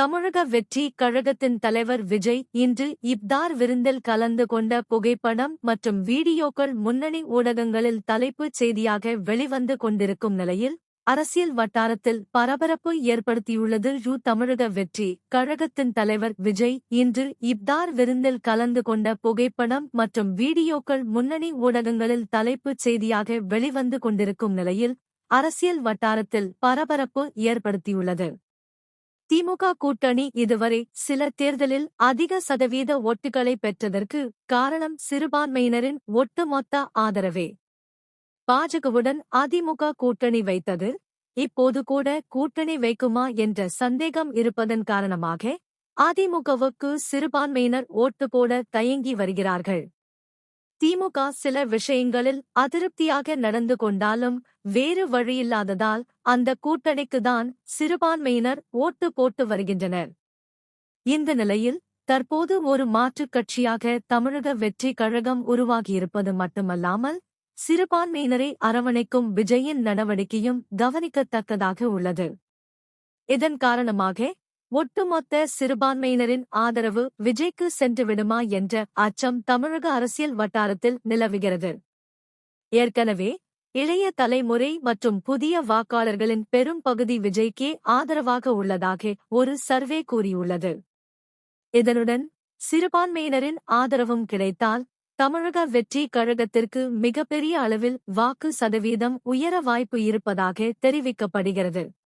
தமிழக வெற்றி கழகத்தின் தலைவர் விஜய் இன்று இப்தார் விருந்தில் கலந்து கொண்ட புகைப்படம் மற்றும் வீடியோக்கள் முன்னணி ஊடகங்களில் தலைப்புச் செய்தியாக வெளிவந்து கொண்டிருக்கும் நிலையில் அரசியல் வட்டாரத்தில் பரபரப்பு ஏற்படுத்தியுள்ளது. யூ. தமிழக வெற்றி கழகத்தின் தலைவர் விஜய் இன்று இப்தார் விருந்தில் கலந்து கொண்ட புகைப்படம் மற்றும் வீடியோக்கள் முன்னணி ஊடகங்களில் தலைப்புச் செய்தியாக வெளிவந்து கொண்டிருக்கும் நிலையில் அரசியல் வட்டாரத்தில் பரபரப்பு ஏற்படுத்தியுள்ளது. திமுக கூட்டணி இதுவரை சில தேர்தலில் அதிக சதவீத ஓட்டுகளை பெற்றதற்கு காரணம் சிறுபான்மையினரின் ஒட்டுமொத்த ஆதரவே. பாஜகவுடன் அதிமுக கூட்டணி வைத்தது இப்போது கூட கூட்டணி வைக்குமா என்ற சந்தேகம் இருப்பதன் காரணமாக அதிமுகவுக்கு சிறுபான்மையினர் ஓட்டு போட தயங்கி வருகிறார்கள். திமுக சில விஷயங்களில் அதிருப்தியாக நடந்து கொண்டாலும் வேறு வழியில்லாததால் அந்த கூட்டணிக்குதான் சிறுபான்மையினர் ஓட்டு போட்டு வருகின்றனர். இந்த நிலையில் தற்போது ஒரு மாற்றுக் கட்சியாக தமிழக வெற்றி கழகம் உருவாகியிருப்பது மட்டுமல்லாமல் சிறுபான்மையினரை அரவணைக்கும் விஜயின் நடவடிக்கையும் கவனிக்கத்தக்கதாக உள்ளது. இதன் காரணமாக ஒட்டுமொத்த சிறுபான்மையினரின் ஆதரவு விஜய்க்கு சென்றுவிடுமா என்ற அச்சம் தமிழக அரசியல் வட்டாரத்தில் நிலவுகிறது. ஏற்கனவே இளைய தலைமுறை மற்றும் புதிய வாக்காளர்களின் பெரும் பகுதி விஜய்க்கே ஆதரவாக உள்ளதாக ஒரு சர்வே கூறியுள்ளது. இதனுடன் சிறுபான்மையினரின் ஆதரவும் கிடைத்தால் தமிழக வெற்றி கழகத்திற்கு மிகப்பெரிய அளவில் வாக்கு சதவீதம் உயர வாய்ப்பு இருப்பதாக தெரிவிக்கப்படுகிறது.